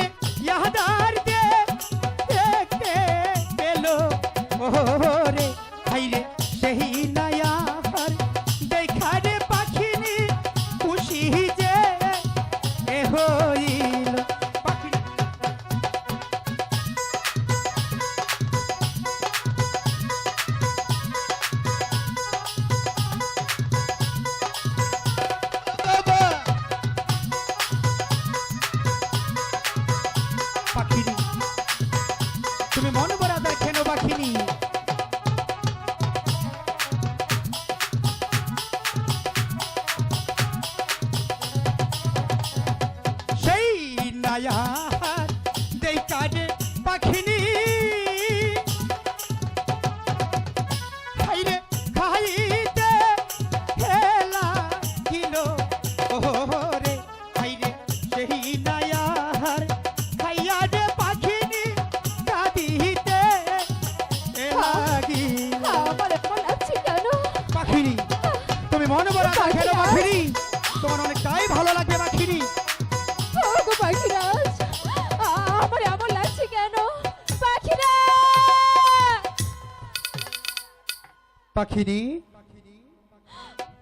में यह दार হ্যালো মাখিনি। তোমার অনেকটাই ভালো লাগে মাখিনি। পাখিরাজ আমার লাগছে কেন? পাখিরা! পাখিনি